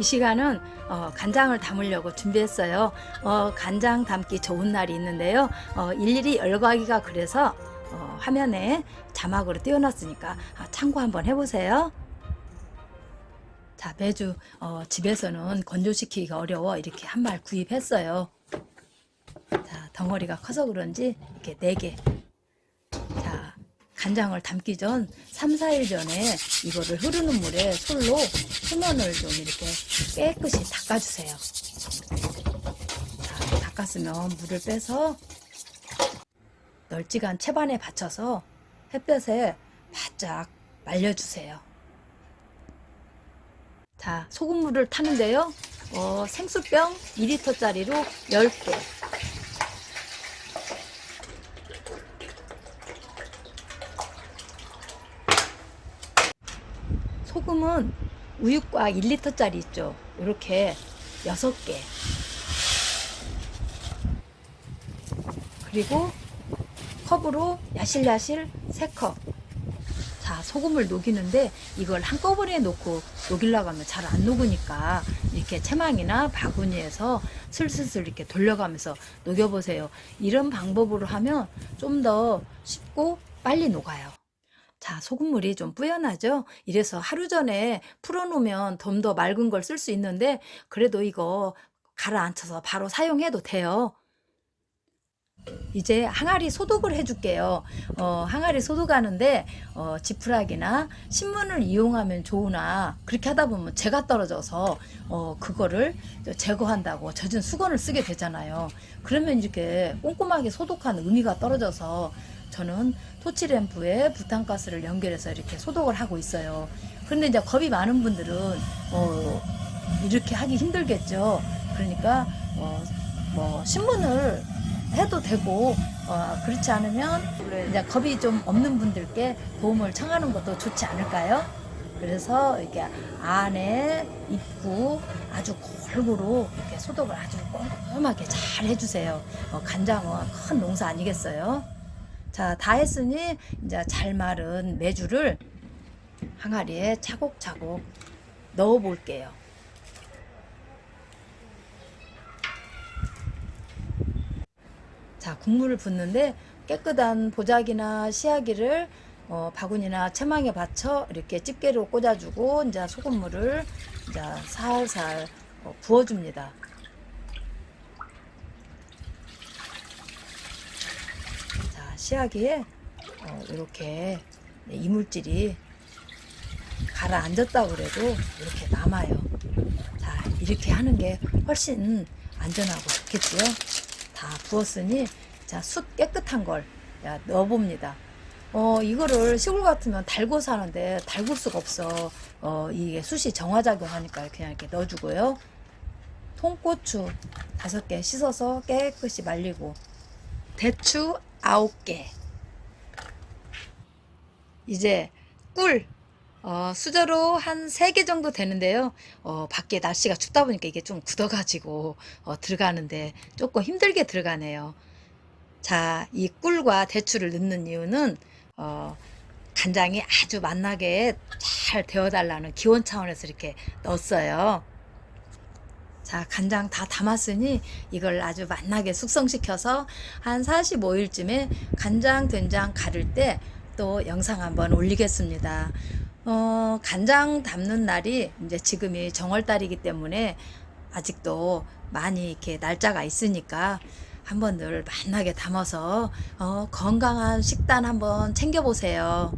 이 시간은 어, 간장을 담으려고 준비했어요. 어, 간장 담기 좋은 날이 있는데요. 어, 일일이 열거하기가 그래서 어, 화면에 자막으로 띄워놨으니까 아, 참고 한번 해보세요. 자, 매주 어, 집에서는 건조시키기가 어려워 이렇게 한 말 구입했어요. 자, 덩어리가 커서 그런지 이렇게 4개. 자, 간장을 담기 전 3, 4일 전에 이거를 흐르는 물에 솔로 표면을 좀 이렇게 깨끗이 닦아주세요. 자, 닦았으면 물을 빼서 널찍한 채반에 받쳐서 햇볕에 바짝 말려주세요. 자, 소금물을 타는데요. 어, 생수병 2리터짜리로 10개. 소금은 우유곽 1리터짜리 있죠. 이렇게 6개. 그리고 컵으로 야실야실 3컵. 자, 소금을 녹이는데 이걸 한꺼번에 놓고 녹이려고 하면 잘 안 녹으니까 이렇게 채망이나 바구니에서 슬슬슬 이렇게 돌려가면서 녹여보세요. 이런 방법으로 하면 좀 더 쉽고 빨리 녹아요. 자, 소금물이 좀 뿌연하죠? 이래서 하루 전에 풀어놓으면 좀 더 맑은 걸 쓸 수 있는데, 그래도 이거 가라앉혀서 바로 사용해도 돼요. 이제 항아리 소독을 해줄게요. 어, 항아리 소독하는데, 어, 지푸라기나 신문을 이용하면 좋으나, 그렇게 하다 보면 재가 떨어져서, 어, 그거를 제거한다고 젖은 수건을 쓰게 되잖아요. 그러면 이렇게 꼼꼼하게 소독한 의미가 떨어져서, 저는 토치램프에 부탄가스를 연결해서 이렇게 소독을 하고 있어요. 그런데 이제 겁이 많은 분들은 어, 이렇게 하기 힘들겠죠. 그러니까 어, 뭐 신문을 해도 되고 어, 그렇지 않으면 이제 겁이 좀 없는 분들께 도움을 청하는 것도 좋지 않을까요? 그래서 이렇게 안에 입구 아주 골고루 이렇게 소독을 아주 꼼꼼하게 잘 해주세요. 어, 간장은 큰 농사 아니겠어요? 자, 다 했으니 이제 잘 마른 메주를 항아리에 차곡차곡 넣어 볼게요. 자, 국물을 붓는데 깨끗한 보자기나 시아기를 어, 바구니나 채망에 받쳐 이렇게 집게로 꽂아주고 이제 소금물을 이제 살살 어, 부어줍니다. 자, 시아기에 어, 이렇게 이물질이 가라앉았다고 그래도 이렇게 남아요. 자, 이렇게 하는 게 훨씬 안전하고 좋겠죠. 다 부었으니 자, 숯 깨끗한 걸 야, 넣어봅니다. 어, 이거를 시골 같으면 달고 사는데 달굴 수가 없어. 어, 이게 숯이 정화작용하니까 그냥 이렇게 넣어주고요. 통고추 다섯 개 씻어서 깨끗이 말리고 대추 아홉 개 이제 꿀 어, 수저로 한세개 정도 되는데요. 어, 밖에 날씨가 춥다 보니까 이게 좀 굳어가지고 어, 들어가는데 조금 힘들게 들어가네요. 자, 이 꿀과 대추를 넣는 이유는 어, 간장이 아주 맛나게 잘 데워달라는 기원 차원에서 이렇게 넣었어요. 자, 간장 다 담았으니 이걸 아주 맛나게 숙성시켜서 한 45일쯤에 간장, 된장 가를 때 또 영상 한번 올리겠습니다. 어, 간장 담는 날이 이제 지금이 정월달이기 때문에 아직도 많이 이렇게 날짜가 있으니까 한번들 만나게 담아서 어, 건강한 식단 한번 챙겨보세요.